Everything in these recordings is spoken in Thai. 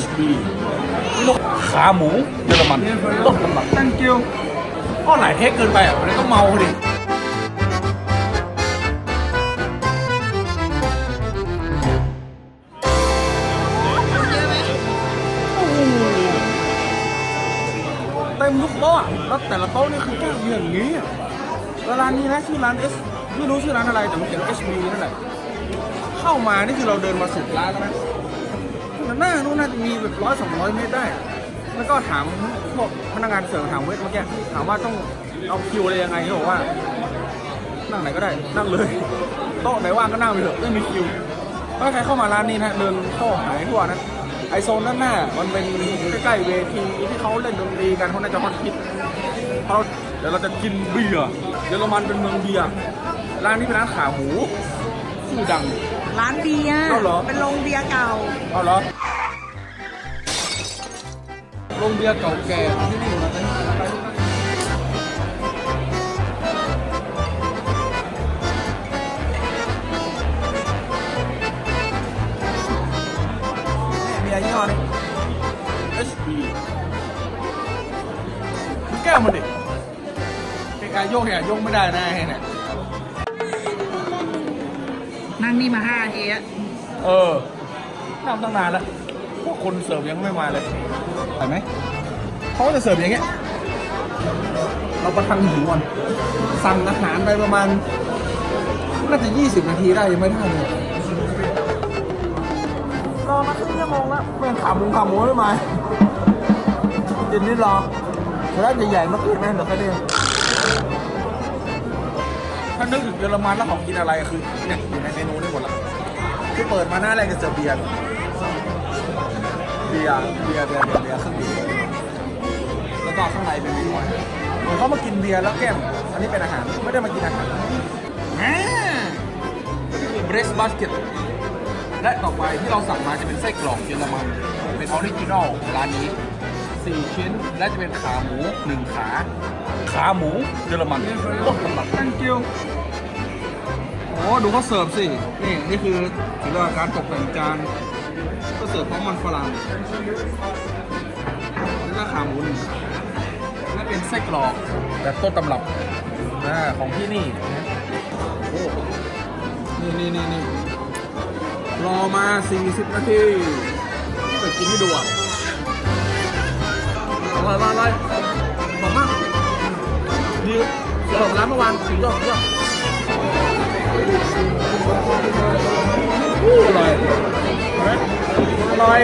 HB ขาหมูเยอรมันต้นตำรับ thank you อ้อหลายเทคเกินไปอะมันต้องเมาดิเต็มทุกโต๊ะอะแล้วแต่ละโต๊ะนี่คือแก้วอย่างนี้อะแล้วร้านนี้นะชื่อร้าน S ไม่รู้ชื่อร้านอะไรแต่มันเขียนว่า HB นั่นแหละเข้ามานี่คือเราเดินมาสุดร้านแล้วนะ ข้างหน้านู้นน่าจะมีแบบร้อยสองร้อยเมตรได้ แล้วก็ถามพวกพนักงานเสิร์ฟถามเวทเมื่อกี้ถามว่าต้องเอาคิวอะไรยังไงเขาบอกว่า นั่งไหนก็ได้ นั่งเลย โต๊ะไหนว่างก็นั่งไปเถอะไม่มีคิวถ้าใครเข้ามาร้านนี้นะเดินเข้าหายทั่วนะไอโซนด้านหน้า มันเป็นใกล้ๆเวทีที่เขาเล่นดนตรีกันเขาน่าจะฮอตฮิตเพราะเดี๋ยวเราจะกินเบียร์เยอรมันเป็นเมืองเบียร์ร้านนี้เป็นร้านขาหมูชื่อดัง ร้านเบียร์ เอาเหรอ เป็นโรงเบียร์เก่า เอาเหรอ โรงเบียร์เก่าแก่ที่นี่นะเบียร์ยี่ห้อนี้ HB ดูแก้วมันดิไอ้การโยกเนี่ยโยกไม่ได้นะไอ้เนี่ยนั่งนี่มาห้าทีอะเออนั่งตั้งนานแล้วพวกคนเสิร์ฟยังไม่มาเลย เห็นไหมเขาก็จะเสิร์ฟอย่างเงี้ย เราประทังหิวก่อนสั่งอาหารไปประมาณ น่าจะ 20 นาทีได้ยังไม่ได้เลยรอมาครึ่งชั่วโมงแล้วเพื่อนขาหมูขาหมูไม่มาจินนี่รอร้านใหญ่ๆเมื่อกี้แม่เดี๋ยวก็ได้ถ้านึกถึงเยอรมันแล้วของกินอะไรคือเนี่ยอยู่ในเมนูนี่หมดละคือเปิดมาหน้าแรกจะเจอเบียร์ เบียร์เบียร์เบียร์เบียร์เบียร์เครื่องดื่มแล้วก็ข้างในเป็นวิวเหมือนเขามากินเบียร์แล้วแก้มอันนี้เป็นอาหารไม่ได้มากินอาหารเบรสบัสเก็ตและต่อไปที่เราสั่งมาจะเป็นไส้กรอกเยอรมันเป็นออริจินอลร้านนี้4ชิ้น และจะเป็นขาหมู1ขา ขาหมูเยอรมันต้นตำรับ thank you โอ้ดูเขาเสิร์ฟสิ นี่ นี่คือถือว่าการตกแต่งจาน ก็เสิร์ฟพร้อมมันฝรั่งนี่ราคาหมูหนึ่งและเป็นไส้กรอกแบบต้นตำรับอ่าของที่นี่โอ้นี่นี่นี่นี่รอมา 40 นาทีไปกินให้ดูอะอร่อยมากเลยหอมมากดีสำหรับร้านเมื่อวานสุดยอดสุดยอดอร่อย อร่อย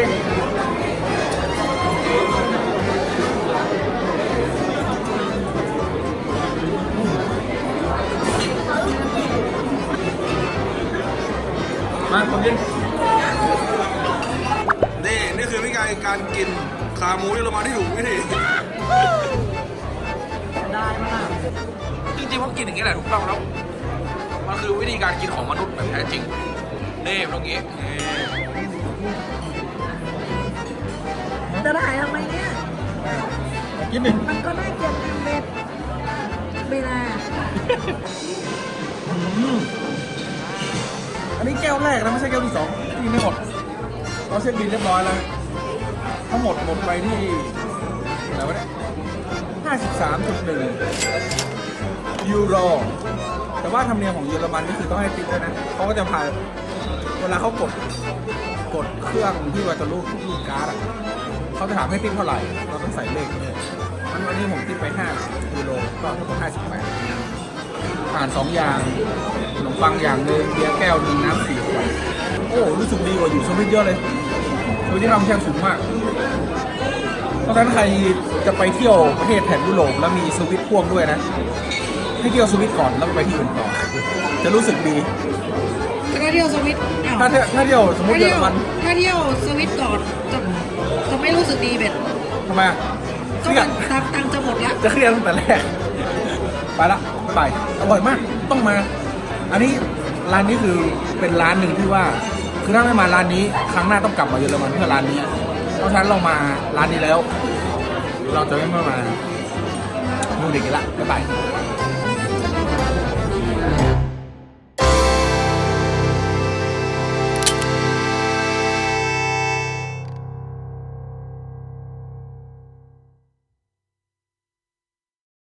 มาผมกินนี่นี่คือวิธีการกินขาหมูที่เรามาที่ถูกวิธีได้มากจริงๆผมกินอย่างนี้แหละถูกต้องแล้วมันคือวิธีการกินของมนุษย์แบบแท้จริง นี่ตรงนี้นี่จะได้ทำไมเนี่ย กินหนึ่งมันก็ได้เกินเบ็ดเวลาอันนี้แก้วแรกนะไม่ใช่แก้วที่สองกินไม่หมดเราเช็คบินเรียบร้อยแล้วทั้งหมดหมดไปที่อะไรวะเนี่ยห้าสิบสามจุดหนึ่งยูโรแต่ว่าธรรมเนียมของเยอรมันนี่คือต้องให้ติ๊กด้วยนะเขาก็จะพา เวลาเขากดกดเครื่องที่ว่าจะรูดรูดการ์ดอะเขาจะถามให้ติ๊กเท่าไหร่ เราต้องใส่เลขเนี่ยอันวันนี้ผมติ๊กไป5ยูโรก็ทั้งหมด58ผ่านสองอย่างขนมปังอย่างหนึ่งเบียร์แก้วหนึ่งน้ำสี่ขวดโอ้รู้สึกดีกว่าอยู่สวิตเยอะเลยสวิตที่เราแข่งสูงมากเพราะฉะนั้นใครจะไปเที่ยวประเทศแถบยุโรปแล้วมีสวิตพ่วงด้วยนะ ให้เที่ยวสวิตก่อนแล้วไปที่อื่นต่อ จะรู้สึกดี ถ้าเที่ยวสวิตอ้าวถ้าเที่ยวถ้าเที่ยวสมมติถ้าเยอเที่ยวรมันถ้าเที่ยวสวิตก่อนจะจะไม่รู้สึกดีเบ็ดทำไมอะเคก็รียมัดนตังตังค์จะหมดละจะเครียดตั้งแต่แรก ไปละบ๊ายบายอร่อยมาก ต้องมา อันนี้ร้านนี้คือเป็นร้านหนึ่งที่ว่า คือถ้าไม่มาร้านนี้ ครั้งหน้าต้องกลับมาเยอรมันเพื่อร้านนี้ เพราะฉะนั้นเรามาร้านนี้แล้ว เราจะไม่มาดูเด็กกันละบ๊ายบาย